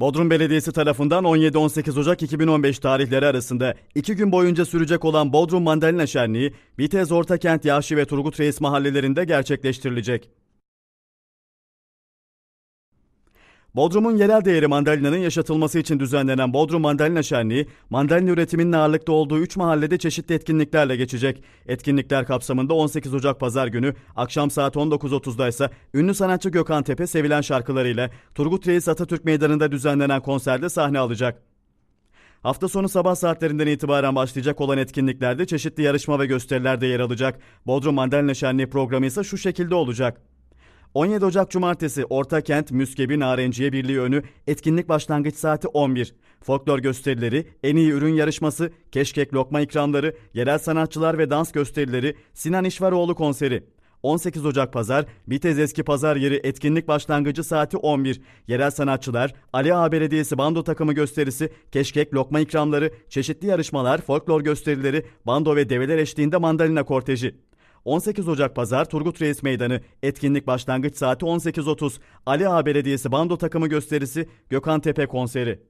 Bodrum Belediyesi tarafından 17-18 Ocak 2015 tarihleri arasında 2 gün boyunca sürecek olan Bodrum Mandalina Şenliği, Bitez Ortakent, Yaşı ve Turgut Reis mahallelerinde gerçekleştirilecek. Bodrum'un yerel değeri mandalinanın yaşatılması için düzenlenen Bodrum Mandalina Şenliği, mandalina üretiminin ağırlıkta olduğu 3 mahallede çeşitli etkinliklerle geçecek. Etkinlikler kapsamında 18 Ocak Pazar günü akşam saat 19.30'da ise ünlü sanatçı Gökhan Tepe sevilen şarkılarıyla Turgut Reis Atatürk Meydanı'nda düzenlenen konserde sahne alacak. Hafta sonu sabah saatlerinden itibaren başlayacak olan etkinliklerde çeşitli yarışma ve gösteriler de yer alacak. Bodrum Mandalina Şenliği programı ise şu şekilde olacak. 17 Ocak Cumartesi Ortakent Müskebi Narenciye Birliği önü etkinlik başlangıç saati 11. Folklor gösterileri, en iyi ürün yarışması, keşkek lokma ikramları, yerel sanatçılar ve dans gösterileri, Sinan İşvaroğlu konseri. 18 Ocak Pazar, Bitez Eski Pazar Yeri etkinlik başlangıcı saati 11. Yerel sanatçılar, Ali Ağa Belediyesi bando takımı gösterisi, keşkek lokma ikramları, çeşitli yarışmalar, folklor gösterileri, bando ve develer eşliğinde mandalina korteji. 18 Ocak Pazar Turgut Reis Meydanı etkinlik başlangıç saati 18.30 Ali Ağa Belediyesi bando takımı gösterisi Gökhan Tepe konseri.